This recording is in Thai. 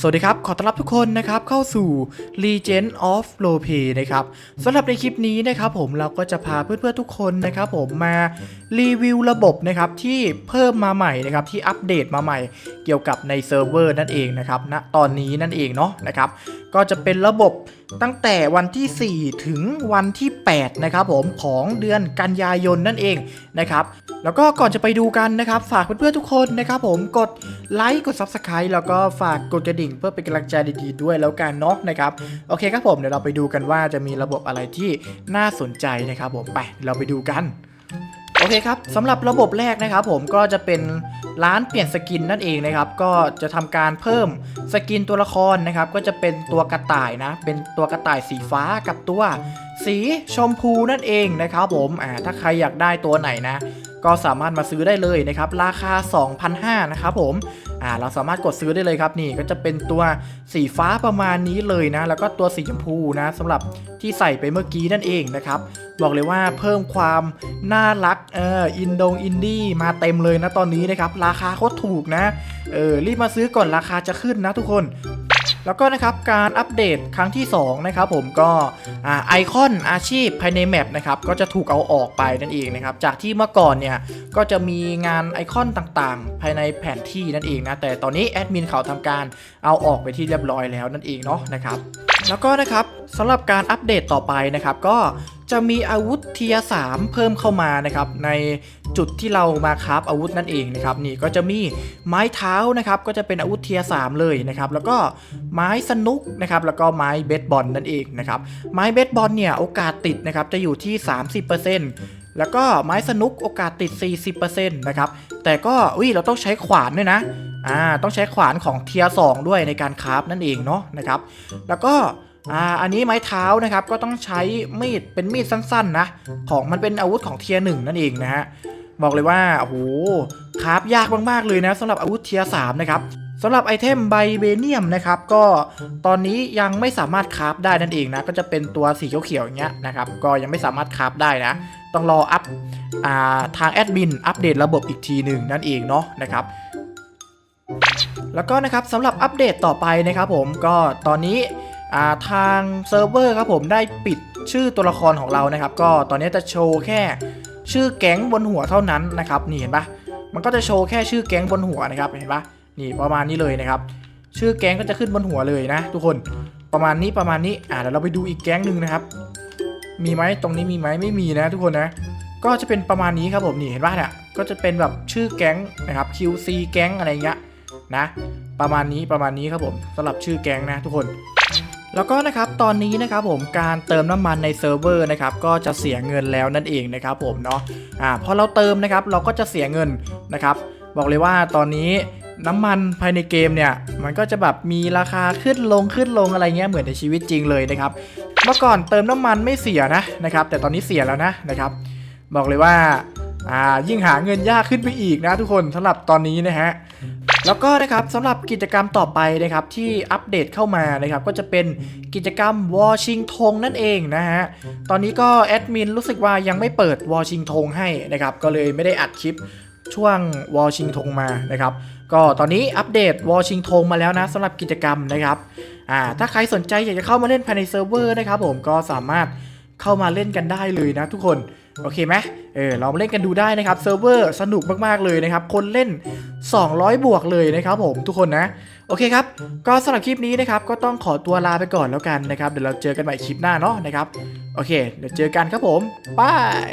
สวัสดีครับ ขอต้อนรับทุกคนนะครับเข้าสู่ Legend of r o p e นะครับสำหรับในคลิปนี้นะครับผมเราก็จะพาเพื่อนๆทุกคนนะครับผมมารีวิวระบบนะครับที่เพิ่มมาใหม่นะครับที่อัปเดตมาใหม่เกี่ยวกับในเซิร์ฟเวอร์นั่นเองนะครับณตอนนี้นั่นเองเนาะนะครับก็จะเป็นระบบตั้งแต่วันที่ 4 ถึงวันที่ 8 นะครับผมของเดือนกันยายนนั่นเองนะครับ แล้วก็ก่อนจะไปดูกันนะครับ ฝากเพื่อนๆทุกคนนะครับผมกดไลค์กด Subscribe แล้วก็ฝากกดกระดิ่งเพื่อเป็นกำลังใจดีๆด้วยแล้วกันเนาะนะครับโอเคครับผมเดี๋ยวเราไปดูกันว่าจะมีระบบอะไรที่น่าสนใจนะครับผมไปเราไปดูกัน โอเคครับสำหรับระบบแรกนะครับผมก็จะเป็น ร้านเปลี่ยนสกินนั่นเองนะครับ ก็จะทำการเพิ่มสกินตัวละครนะครับ ก็จะเป็นตัวกระต่ายนะ เป็นตัวกระต่ายสีฟ้ากับตัวสีชมพูนั่นเองนะครับผมอ่าถ้าใครอยากได้ตัวไหนนะ ก็สามารถมาซื้อได้เลยนะครับ ราคา 2,500นะครับผมอ่าเราสามารถกดซื้อได้เลยครับนี่ก็จะเป็นตัวสีฟ้าประมาณนี้เลยนะ แล้วก็ตัวสีชมพูนะสำหรับที่ใส่ไปเมื่อกี้นั่นเองนะครับ บอกเลยว่าเพิ่มความน่ารักเอออินดงอินดี้มาเต็มเลยนะตอนนี้นะครับ ราคาโคตรถูกนะเออรีบมาซื้อก่อนราคาจะขึ้นนะทุกคนแล้วก็นะครับการอัปเดตครั้งที่2นะครับผมก็ไอคอนอาชีพภายในแมปนะครับก็จะถูกเอาออกไปนั่นเองนะครับจากที่เมื่อก่อนเนี่ยก็จะมีงานไอคอนต่างๆ ภายในแผนที่นั่นเองนะแต่ตอนนี้แอดมินเขาทำการเอาออกไปที่เรียบร้อยแล้วนั่นเองเนาะนะครับแล้วก็นะครับสำหรับการอัปเดตต่อไปนะครับก็ จะมีอาวุธเทียสามเพิ่มเข้ามานะครับในจุดที่เรามาคราฟอาวุธนั่นเองนะครับนี่ก็จะมีไม้เท้านะครับก็จะเป็นอาวุธเทียสามเลยนะครับแล้วก็ไม้สนุกนะครับแล้วก็ไม้เบสบอลนั่นเองนะครับไม้เบสบอลเนี่ยโอกาสติดนะครับจะอยู่ที่ 30%แล้วก็ไม้สนุกโอกาสติด 40%นะครับแต่ก็อุ้ยเราต้องใช้ขวานด้วยนะอ่าต้องใช้ขวานของเทียสองด้วยในการคราฟนั่นเองเนาะนะครับแล้วก็ อ่าอันนี้ไม้เท้านะครับก็ต้องใช้มีดเป็นมีดสั้นๆนะของมันเป็นอาวุธของเทียหนึ่งนั่นเองนะฮะบอกเลยว่าโอ้โหคราฟยากมากๆเลยนะสำหรับอาวุธเทียสามนะครับสำหรับไอเทมไบเบเนียมนะครับก็ตอนนี้ยังไม่สามารถคราฟได้นั่นเองนะก็จะเป็นตัวสีเขียวๆอย่างเงี้ยนะครับก็ยังไม่สามารถคราฟได้นะ ต้องรออัพอทางแอดมินอัปเดตระบบอีกทีหนึ่งนั่นเองเนาะนะครับแล้วก็นะครับสำหรับอัปเดตต่อไปนะครับผมก็ตอนนี้ ทางเซิร์ฟเวอร์ครับผมได้ปิดชื่อตัวละครของเรานะครับ ก็ตอนนี้จะโชว์แค่ชื่อแก๊งบนหัวเท่านั้นนะครับนี่เห็นปะมันก็จะโชว์แค่ชื่อแก๊งบนหัวนะครับเห็นปะนี่ประมาณนี้เลยนะครับ ชื่อแก๊งก็จะขึ้นบนหัวเลยนะ ทุกคนประมาณนี้ประมาณนี้อ่าเดี๋ยวเราไปดูอีกแก๊งหนึ่งนะครับ มีไหมตรงนี้มีไหมไม่มีนะ ทุกคนนะ ก็จะเป็นประมาณนี้ครับผมนี่เห็นปะเนี่ยก็จะเป็นแบบชื่อแก๊งนะครับ QC แก๊งอะไรเงี้ยนะ ประมาณนี้ประมาณนี้ครับผมสำหรับชื่อแก๊งนะ ทุกคน แล้วก็นะครับตอนนี้นะครับผมการเติมน้ำมันในเซิร์ฟเวอร์นะครับก็จะเสียเงินแล้วนั่นเองนะครับผมเนาะอ่าพอเราเติมนะครับเราก็จะเสียเงินนะครับบอกเลยว่าตอนนี้น้ำมันภายในเกมเนี่ยมันก็จะแบบมีราคาขึ้นลงขึ้นลงอะไรเงี้ยเหมือนในชีวิตจริงเลยนะครับเมื่อก่อนเติมน้ำมันไม่เสียนะนะครับแต่ตอนนี้เสียแล้วนะนะครับบอกเลยว่าอ่ายิ่งหาเงินยากขึ้นไปอีกนะทุกคนสำหรับตอนนี้นะฮะ แล้วก็นะครับสำหรับกิจกรรมต่อไปนะครับที่อัปเดตเข้ามานะครับก็จะเป็นกิจกรรมวอชิงทงนั่นเองนะฮะตอนนี้ก็แอดมินรู้สึกว่ายังไม่เปิดวอชิงทงให้นะครับก็เลยไม่ได้อัดคลิปช่วงวอชิงทงมานะครับก็ตอนนี้อัปเดตวอชิงทงมาแล้วนะสำหรับกิจกรรมนะครับอ่าถ้าใครสนใจอยากจะเข้ามาเล่นภายในเซิร์ฟเวอร์นะครับผมก็สามารถเข้ามาเล่นกันได้เลยนะทุกคน โอเคไหมเออเรามาเล่นกันดูได้นะครับเซิร์ฟเวอร์สนุกมากๆเลยนะครับ คนเล่น 200 บวกเลยนะครับผมทุกคนนะ โอเคครับ ก็สำหรับคลิปนี้นะครับ ก็ต้องขอตัวลาไปก่อนแล้วกันนะครับ เดี๋ยวเราเจอกันใหม่คลิปหน้าเนาะนะครับ โอเค เดี๋ยวเจอกันครับผมบาย